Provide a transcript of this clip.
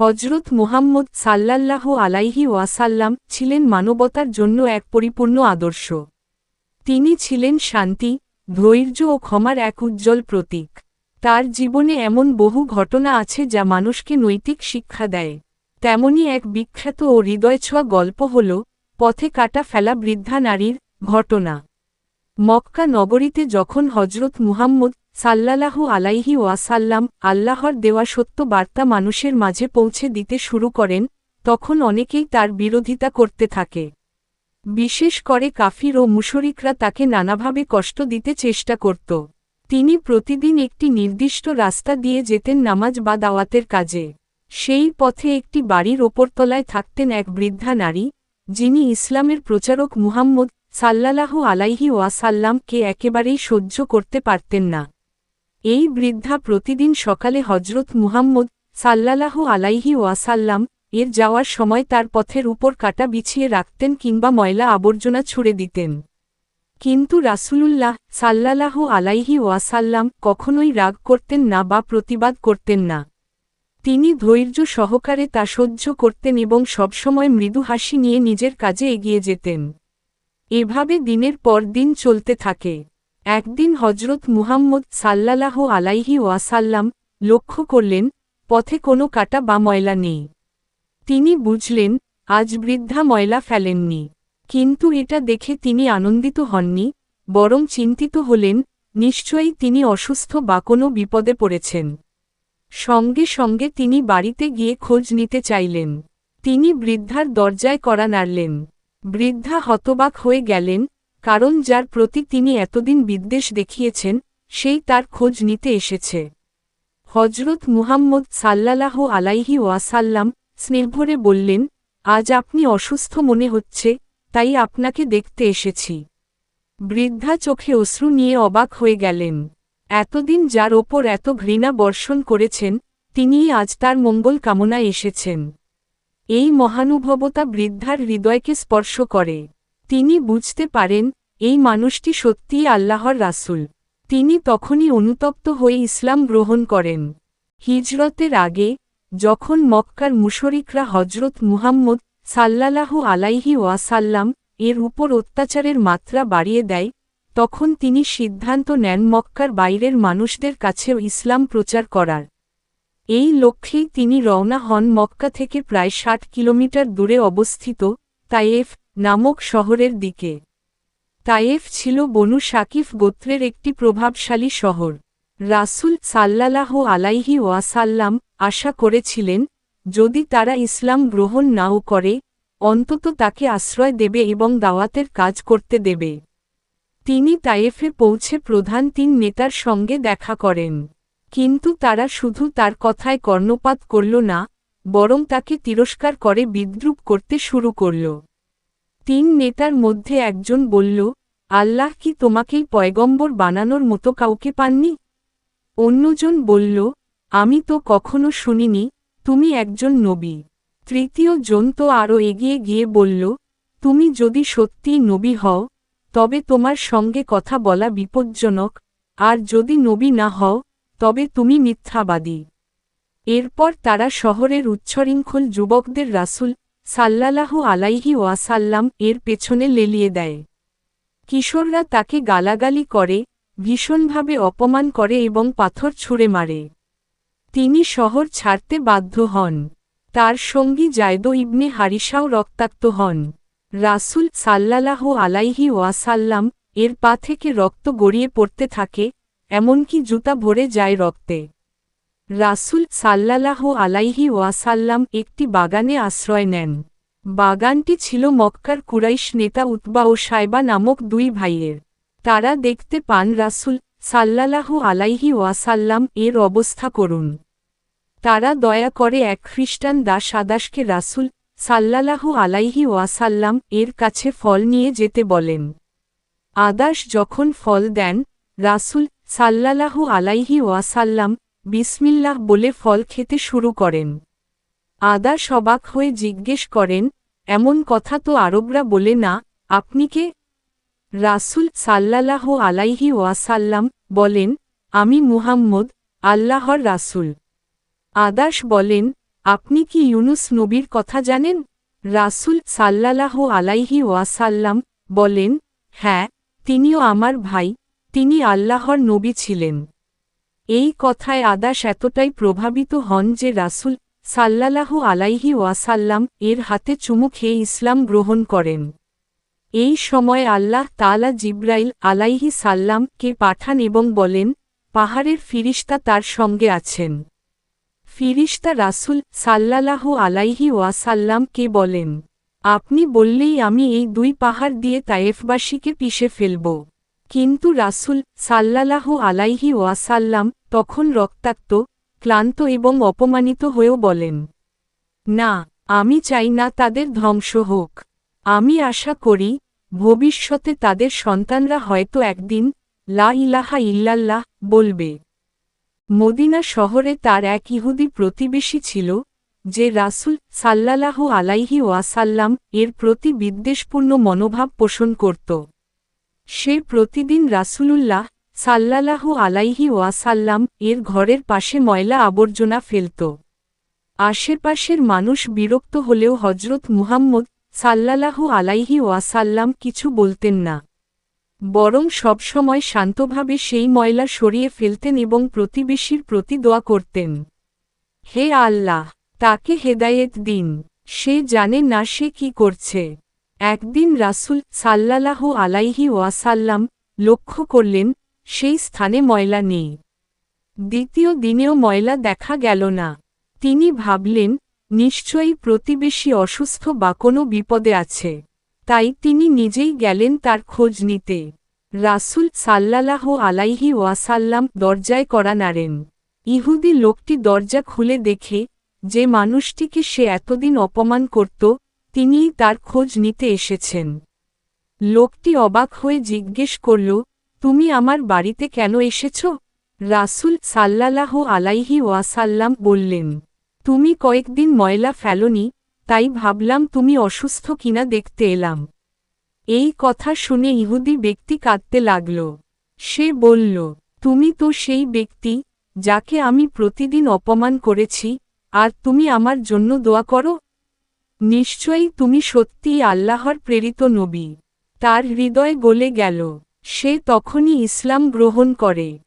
হজরত মুহাম্মদ সাল্লাল্লাহু আলাইহি ওয়াসাল্লাম ছিলেন মানবতার জন্য এক পরিপূর্ণ আদর্শ। তিনি ছিলেন শান্তি, ধৈর্য ও ক্ষমার এক উজ্জ্বল প্রতীক। তার জীবনে এমন বহু ঘটনা আছে যা মানুষকে নৈতিক শিক্ষা দেয়। তেমনি এক বিখ্যাত ও হৃদয়ছোঁয়া গল্প হল, পথে কাটা ফেলা বৃদ্ধা নারীর ঘটনা। মক্কা নগরীতে যখন হজরত মুহাম্মদ সাল্লালাহু আলাইহি ওয়াসাল্লাম আল্লাহর দেওয়া সত্য বার্তা মানুষের মাঝে পৌঁছে দিতে শুরু করেন, তখন অনেকেই তার বিরোধিতা করতে থাকে। বিশেষ করে কাফির ও মুশরিকরা তাকে নানাভাবে কষ্ট দিতে চেষ্টা করত। তিনি প্রতিদিন একটি নির্দিষ্ট রাস্তা দিয়ে যেতেন নামাজ বা দাওয়াতের কাজে। সেই পথে একটি বাড়ির ওপরতলায় থাকতেন এক বৃদ্ধা নারী, যিনি ইসলামের প্রচারক মুহাম্মদ সাল্লালাহু আলাইহি ওয়াসাল্লামকে একেবারেই সহ্য করতে পারতেন না। এই বৃদ্ধা প্রতিদিন সকালে হজরত মুহাম্মদ সাল্লালাহু আলাইহি ওয়াসাল্লাম এর যাওয়ার সময় তার পথের উপর কাটা বিছিয়ে রাখতেন কিংবা ময়লা আবর্জনা ছুড়ে দিতেন। কিন্তু রাসূলুল্লাহ সাল্লালাহু আলাইহি ওয়াসাল্লাম কখনোই রাগ করতেন না বা প্রতিবাদ করতেন না। তিনি ধৈর্য সহকারে তা সহ্য করতেন এবং সবসময় মৃদু হাসি নিয়ে নিজের কাজে এগিয়ে যেতেন। এভাবে দিনের পর দিন চলতে থাকে। একদিন হজরত মুহাম্মদ সাল্লালাহ আলাইহি ওয়াসাল্লাম লক্ষ্য করলেন, পথে কোনো কাটা বা ময়লা নেই। তিনি বুঝলেন, আজ বৃদ্ধা ময়লা ফেলেননি। কিন্তু এটা দেখে তিনি আনন্দিত হননি, বরং চিন্তিত হলেন, নিশ্চয়ই তিনি অসুস্থ বা কোনো বিপদে পড়েছেন। সঙ্গে সঙ্গে তিনি বাড়িতে গিয়ে খোঁজ নিতে চাইলেন। তিনি বৃদ্ধার দরজায় করা নাড়লেন। বৃদ্ধা হতবাক হয়ে গেলেন কারণ যার প্রতি তিনি এতদিন বিদ্বেষ দেখিয়েছেন, সেই তার খোঁজ নিতে এসেছে। হজরত মুহাম্মদ সাল্লালাহ আলাইহি ওয়াসাল্লাম স্নেহভরে বললেন, আজ আপনি অসুস্থ মনে হচ্ছে, তাই আপনাকে দেখতে এসেছি। বৃদ্ধা চোখে অশ্রু নিয়ে অবাক হয়ে গেলেন। এতদিন যার ওপর এত ঘৃণা বর্ষণ করেছেন, তিনিই আজ তার মঙ্গল কামনায় এসেছেন। এই মহানুভবতা বৃদ্ধার হৃদয়কে স্পর্শ করে। তিনি বুঝতে পারেন, এই মানুষটি সত্যিই আল্লাহর রাসুল। তিনি তখনই অনুতপ্ত হয়ে ইসলাম গ্রহণ করেন। হিজরতের আগে, যখন মক্কার মুশরিকরা হজরত মুহাম্মদ সাল্লালাহু আলাইহি ওয়াসাল্লাম এর উপর অত্যাচারের মাত্রা বাড়িয়ে দেয়, তখন তিনি সিদ্ধান্ত নেন মক্কার বাইরের মানুষদের কাছেও ইসলাম প্রচার করার। এই লক্ষ্যেই তিনি রওনা হন মক্কা থেকে প্রায় ষাট কিলোমিটার দূরে অবস্থিত তায়েফ নামক শহরের দিকে। তায়েফ ছিল বনু শাকিফ গোত্রের একটি প্রভাবশালী শহর। রাসুল সাল্লালাহ আলাইহি ওয়াসাল্লাম আশা করেছিলেন, যদি তারা ইসলাম গ্রহণ নাও করে, অন্তত তাকে আশ্রয় দেবে এবং দাওয়াতের কাজ করতে দেবে। তিনি তায়েফে পৌঁছে প্রধান তিন নেতার সঙ্গে দেখা করেন। কিন্তু তারা শুধু তার কথায় কর্ণপাত করল না, বরং তাকে তিরস্কার করে বিদ্রুপ করতে শুরু করল। তিন নেতার মধ্যে একজন বলল, আল্লাহ কি তোমাকেই পয়গম্বর বানানোর মতো কাউকে পাননি? অন্যজন বলল, আমি তো কখনো শুনিনি, তুমি একজন নবী। তৃতীয় জন তো আরও এগিয়ে গিয়ে বলল, তুমি যদি সত্যিই নবী হও, তবে তোমার সঙ্গে কথা বলা বিপজ্জনক, আর যদি নবী না হও, তবে তুমি মিথ্যাবাদী। এরপর তারা শহরের উচ্ছৃঙ্খল যুবকদের রাসুল সাল্লালাহু আলাইহি ওয়াসাল্লাম এর পেছনে লেলিয়ে দেয়। কিশোররা তাকে গালাগালি করে, ভীষণভাবে অপমান করে এবং পাথর ছুঁড়ে মারে। তিনি শহর ছাড়তে বাধ্য হন। তার সঙ্গী জায়দ ইবনে হারিসাও রক্তাক্ত হন। রাসুল সাল্লালাহু আলাইহি ওয়াসাল্লাম এর পা থেকে রক্ত গড়িয়ে পড়তে থাকে, এমনকি জুতা ভরে যায় রক্তে। রাসুল সাল্লালাহু আলাইহি ওয়াসাল্লাম একটি বাগানে আশ্রয় নেন। বাগানটি ছিল মক্কার কুরাইশ নেতা উতবা ও সাইবা নামক দুই ভাইয়ের। তারা দেখতে পান রাসুল সাল্লালাহু আলাইহি ওয়াসাল্লাম এর অবস্থা করুন। তারা দয়া করে এক খ্রিস্টান দাস আদাসকে রাসুল সাল্লালাহু আলাইহি ওয়াসাল্লাম এর কাছে ফল নিয়ে যেতে বলেন। আদাস যখন ফল দেন, রাসুল সাল্লালাহু আলাইহি ওয়াসাল্লাম বিসমিল্লাহ বলে ফল খেতে শুরু করেন। আদাস অবাক হয়ে জিজ্ঞেস করেন, এমন কথা তো আরবরা বলে না, আপনি কে? রাসুল সাল্লালাহ আলাইহি ওয়াসাল্লাম বলেন, আমি মুহাম্মদ, আল্লাহর রাসুল। আদাস বলেন, আপনি কি ইউনুস নবীর কথা জানেন? রাসুল সাল্লাহ আলাইহি ওয়াসাল্লাম বলেন হ্যাঁ তিনিও আমার ভাই, তিনি আল্লাহর নবী ছিলেন। এই কথায় আদাস এতটাই প্রভাবিত হন যে রাসুল সাল্লাল্লাহু আলাইহি ওয়াসাল্লাম এর হাতে চুমু খেয়ে ইসলাম গ্রহণ করেন। এই সময় আল্লাহ তালা জিব্রাইল আলাইহি সাল্লামকে পাঠান এবং বলেন, পাহাড়ের ফিরিস্তা তার সঙ্গে আছেন। ফিরিস্তা রাসুল সাল্লাল্লাহু আলাইহি ওয়াসাল্লামকে বলেন, আপনি বললেই আমি এই দুই পাহাড় দিয়ে তায়েফবাসীকে পিষে ফেলব। কিন্তু রাসুল সাল্লাল্লাহু আলাইহি ওয়াসাল্লাম তখন রক্তাক্ত, ক্লান্ত এবং অপমানিত হয়েও বলেন, না, আমি চাই না তাদের ধ্বংস হোক। আমি আশা করি, ভবিষ্যতে তাদের সন্তানরা হয়তো একদিন লা ইলাহা ইল্লাল্লাহ বলবে। মদিনা শহরে তার এক ইহুদি প্রতিবেশী ছিল, যে রাসুল সাল্লাল্লাহু আলাইহি ওয়াসাল্লাম এর প্রতি বিদ্বেষপূর্ণ মনোভাব পোষণ করত। সে প্রতিদিন রাসুলুল্লাহ সাল্লাল্লাহু আলাইহি ওয়াসাল্লাম এর ঘরের পাশে ময়লা আবর্জনা ফেলত। আশেপাশের মানুষ বিরক্ত হলেও হজরত মুহাম্মদ সাল্লাল্লাহু আলাইহি ওয়াসাল্লাম কিছু বলতেন না। বরং সবসময় শান্তভাবে সেই ময়লা সরিয়ে ফেলতেন এবং প্রতিবেশীর প্রতি দোয়া করতেন। হে আল্লাহ, তাকে হেদায়েত দিন। সে জানে না সে কি করছে। একদিন রাসুল সাল্লাল্লাহু আলাইহি ওয়াসাল্লাম লক্ষ্য করলেন, সেই স্থানে ময়লা নেই। দ্বিতীয় দিনেও ময়লা দেখা গেল না। তিনি ভাবলেন, নিশ্চয়ই প্রতিবেশী অসুস্থ বা কোনো বিপদে আছে। তাই তিনি নিজেই গেলেন তার খোঁজ নিতে। রাসুল সাল্লালাহ আলাইহি ওয়াসাল্লাম দরজায় করা নাড়েন। ইহুদি লোকটি দরজা খুলে দেখে, যে মানুষটিকে সে এতদিন অপমান করত তিনিই তার খোঁজ নিতে এসেছেন। লোকটি অবাক হয়ে জিজ্ঞেস করল, তুমি আমার বাড়িতে কেন এসেছ? রাসুল সাল্লালাহ আলাইহি ওয়াসাল্লাম বললেন, তুমি কয়েকদিন ময়লা ফেলনি, তাই ভাবলাম তুমি অসুস্থ কিনা দেখতে এলাম। এই কথা শুনে ইহুদি ব্যক্তি কাঁদতে লাগল। সে বলল, তুমি তো সেই ব্যক্তি যাকে আমি প্রতিদিন অপমান করেছি, আর তুমি আমার জন্য দোয়া করো? নিশ্চয়ই তুমি সত্যিই আল্লাহর প্রেরিত নবী। তার হৃদয় গলে গেল। সে তখনই ইসলাম গ্রহণ করে।